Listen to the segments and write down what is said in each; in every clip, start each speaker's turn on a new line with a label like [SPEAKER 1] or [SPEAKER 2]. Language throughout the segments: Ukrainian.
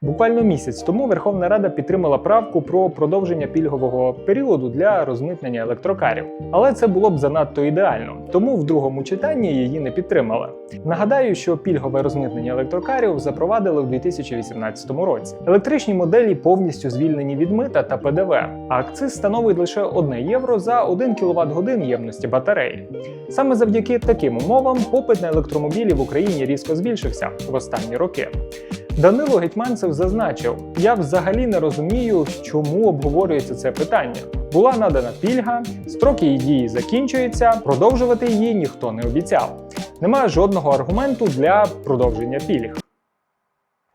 [SPEAKER 1] Буквально місяць тому Верховна Рада підтримала правку про продовження пільгового періоду для розмитнення електрокарів, але це було б занадто ідеально, тому в другому читанні її не підтримали. Нагадаю, що пільгове розмитнення електрокарів запровадили в 2018 році. Електричні моделі повністю звільнені від мита та ПДВ, а акциз становить лише 1 євро за 1 кВт годин ємності батареї. Саме завдяки таким умовам попит на електромобілі в Україні різко збільшився в останні роки. Данило Гетьманцев зазначив: я взагалі не розумію, чому обговорюється це питання. Була надана пільга, строки її дії закінчуються, продовжувати її ніхто не обіцяв. Немає жодного аргументу для продовження пільг.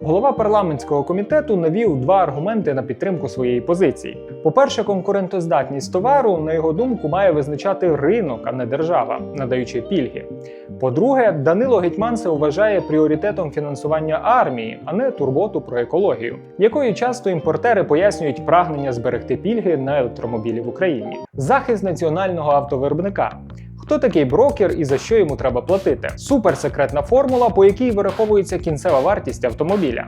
[SPEAKER 1] Голова парламентського комітету навів два аргументи на підтримку своєї позиції. По-перше, конкурентоздатність товару, на його думку, має визначати ринок, а не держава, надаючи пільги. По-друге, Данило Гетьманцев вважає пріоритетом фінансування армії, а не турботу про екологію, якою часто імпортери пояснюють прагнення зберегти пільги на електромобілі в Україні. Захист національного автовиробника. Хто такий брокер і за що йому треба платити? Суперсекретна формула, по якій вираховується кінцева вартість автомобіля.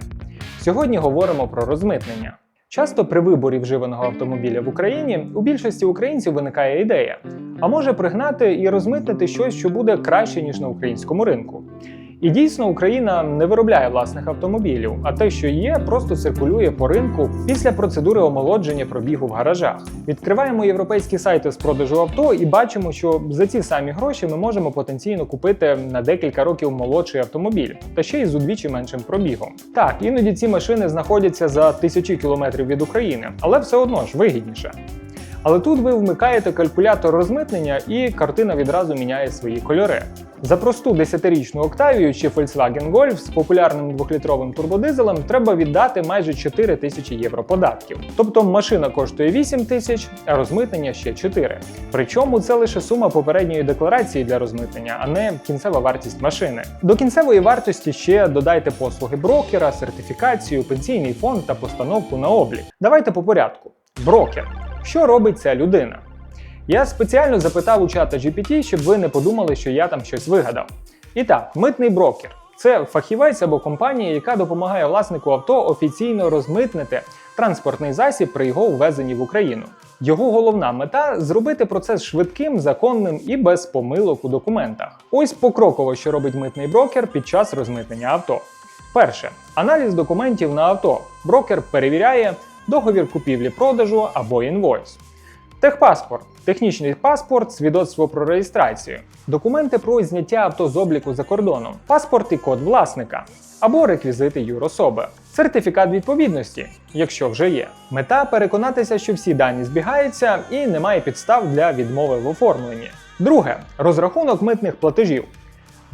[SPEAKER 1] Сьогодні говоримо про розмитнення. Часто при виборі вживаного автомобіля в Україні у більшості українців виникає ідея, а може пригнати і розмитнити щось, що буде краще ніж на українському ринку. І дійсно Україна не виробляє власних автомобілів, а те, що є, просто циркулює по ринку після процедури омолодження пробігу в гаражах. Відкриваємо європейські сайти з продажу авто і бачимо, що за ці самі гроші ми можемо потенційно купити на декілька років молодший автомобіль, та ще й з удвічі меншим пробігом. Так, іноді ці машини знаходяться за тисячі кілометрів від України, але все одно ж вигідніше. Але тут ви вмикаєте калькулятор розмитнення, і картина відразу міняє свої кольори. За просту 10-річну Octavia чи Volkswagen Golf з популярним 2-літровим турбодизелем треба віддати майже 4 тисячі євро податків. Тобто машина коштує 8 тисяч, а розмитнення ще 4. Причому це лише сума попередньої декларації для розмитнення, а не кінцева вартість машини. До кінцевої вартості ще додайте послуги брокера, сертифікацію, пенсійний фонд та постановку на облік. Давайте по порядку. Брокер. Що робить ця людина? Я спеціально запитав у чата GPT, щоб ви не подумали, що я там щось вигадав. І так, митний брокер це фахівець або компанія, яка допомагає власнику авто офіційно розмитнити транспортний засіб при його ввезенні в Україну. Його головна мета зробити процес швидким, законним і без помилок у документах. Ось покроково, що робить митний брокер під час розмитнення авто. Перше аналіз документів на авто. Брокер перевіряє договір купівлі-продажу або інвойс. Техпаспорт, технічний паспорт, свідоцтво про реєстрацію, документи про зняття авто з обліку за кордоном, паспорт і код власника або реквізити юрособи, сертифікат відповідності, якщо вже є. Мета переконатися, що всі дані збігаються і немає підстав для відмови в оформленні. Друге розрахунок митних платежів.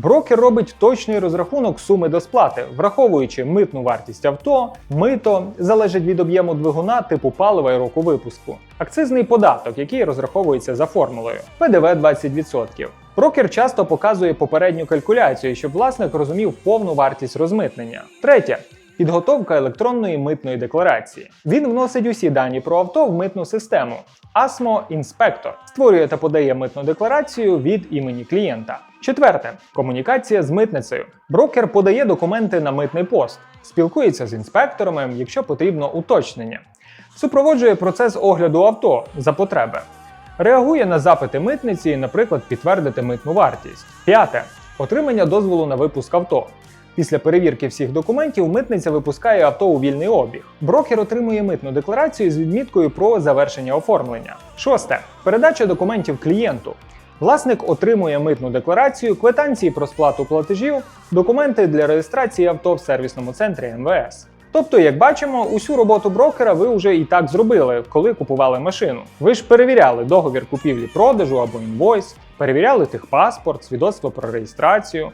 [SPEAKER 1] Брокер робить точний розрахунок суми до сплати, враховуючи митну вартість авто, мито залежить від об'єму двигуна, типу палива і року випуску, акцизний податок, який розраховується за формулою, ПДВ 20%. Брокер часто показує попередню калькуляцію, щоб власник розумів повну вартість розмитнення. Третє. Підготовка електронної митної декларації. Він вносить усі дані про авто в митну систему. ASMO інспектор створює та подає митну декларацію від імені клієнта. Четверте комунікація з митницею. Брокер подає документи на митний пост, спілкується з інспекторами, якщо потрібно уточнення, супроводжує процес огляду авто за потреби, реагує на запити митниці, наприклад, підтвердити митну вартість. П'яте отримання дозволу на випуск авто. Після перевірки всіх документів митниця випускає авто у вільний обіг. Брокер отримує митну декларацію з відміткою про завершення оформлення. Шосте передача документів клієнту. Власник отримує митну декларацію, квитанції про сплату платежів, документи для реєстрації авто в сервісному центрі МВС. Тобто, як бачимо, усю роботу брокера ви вже і так зробили, коли купували машину. Ви ж перевіряли договір купівлі-продажу або інвойс, перевіряли техпаспорт, свідоцтво про реєстрацію,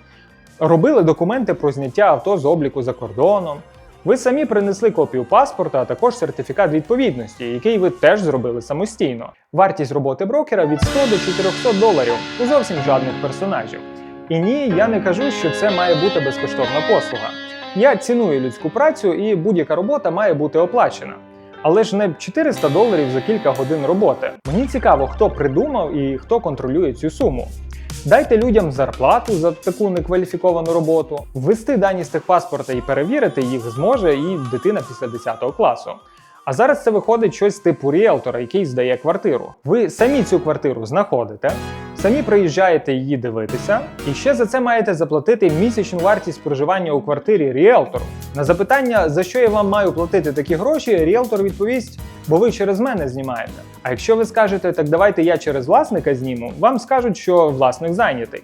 [SPEAKER 1] робили документи про зняття авто з обліку за кордоном. Ви самі принесли копію паспорта, а також сертифікат відповідності, який ви теж зробили самостійно. Вартість роботи брокера від 100 до 400 доларів у зовсім жадних персонажів. І ні, я не кажу, що це має бути безкоштовна послуга. Я ціную людську працю і будь-яка робота має бути оплачена. Але ж не 400 доларів за кілька годин роботи. Мені цікаво, хто придумав і хто контролює цю суму. Дайте людям зарплату за таку некваліфіковану роботу. Ввести дані з техпаспорта і перевірити їх зможе і дитина після 10 класу. А зараз це виходить щось типу ріелтора, який здає квартиру. Ви самі цю квартиру знаходите, самі приїжджаєте її дивитися, і ще за це маєте заплатити місячну вартість проживання у квартирі ріелтору. На запитання, за що я вам маю платити такі гроші, ріелтор відповість, бо ви через мене знімаєте. А якщо ви скажете, так давайте я через власника зніму, вам скажуть, що власник зайнятий.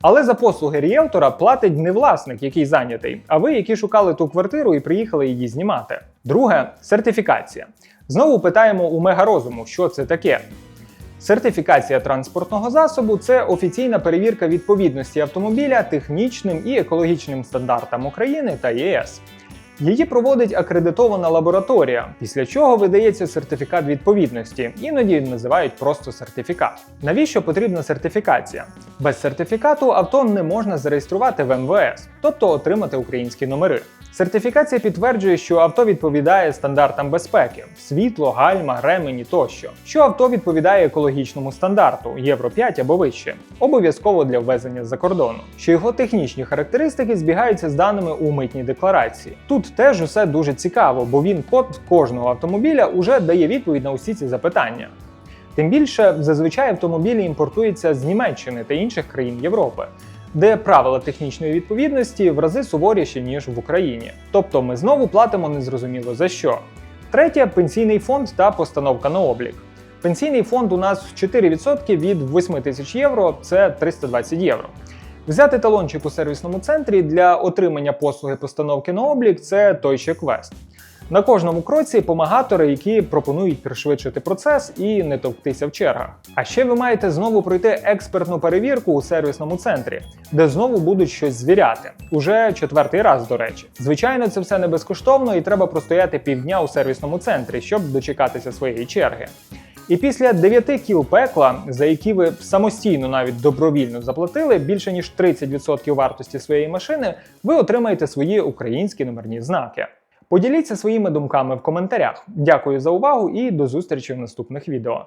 [SPEAKER 1] Але за послуги ріелтора платить не власник, який зайнятий, а ви, які шукали ту квартиру і приїхали її знімати. Друге сертифікація. Знову питаємо у мегарозуму, що це таке. Сертифікація транспортного засобу це офіційна перевірка відповідності автомобіля технічним і екологічним стандартам України та ЄС. Її проводить акредитована лабораторія, після чого видається сертифікат відповідності, іноді називають просто сертифікат. Навіщо потрібна сертифікація? Без сертифікату авто не можна зареєструвати в МВС, тобто отримати українські номери. Сертифікація підтверджує, що авто відповідає стандартам безпеки: світло, гальма, ремені тощо. Що авто відповідає екологічному стандарту Євро 5 або вище, обов'язково для ввезення за кордону. Що його технічні характеристики збігаються з даними у митній декларації. Тут теж усе дуже цікаво, бо він код кожного автомобіля уже дає відповідь на усі ці запитання. Тим більше зазвичай автомобілі імпортуються з Німеччини та інших країн Європи, де правила технічної відповідності в рази суворіші ніж в Україні. Тобто ми знову платимо незрозуміло за що. Третє пенсійний фонд та постановка на облік. Пенсійний фонд у нас 4% від 8 тисяч євро це 320 євро. Взяти талончик у сервісному центрі для отримання послуги постановки на облік це той ще квест. На кожному кроці помагатори, які пропонують пришвидшити процес і не товктися в чергах. А ще ви маєте знову пройти експертну перевірку у сервісному центрі, де знову будуть щось звіряти. Уже четвертий раз, до речі. Звичайно, це все не безкоштовно і треба простояти півдня у сервісному центрі, щоб дочекатися своєї черги. І після 9 кіл пекла, за які ви самостійно навіть добровільно заплатили більше ніж 30% вартості своєї машини, ви отримаєте свої українські номерні знаки. Поділіться своїми думками в коментарях. Дякую за увагу і до зустрічі в наступних відео.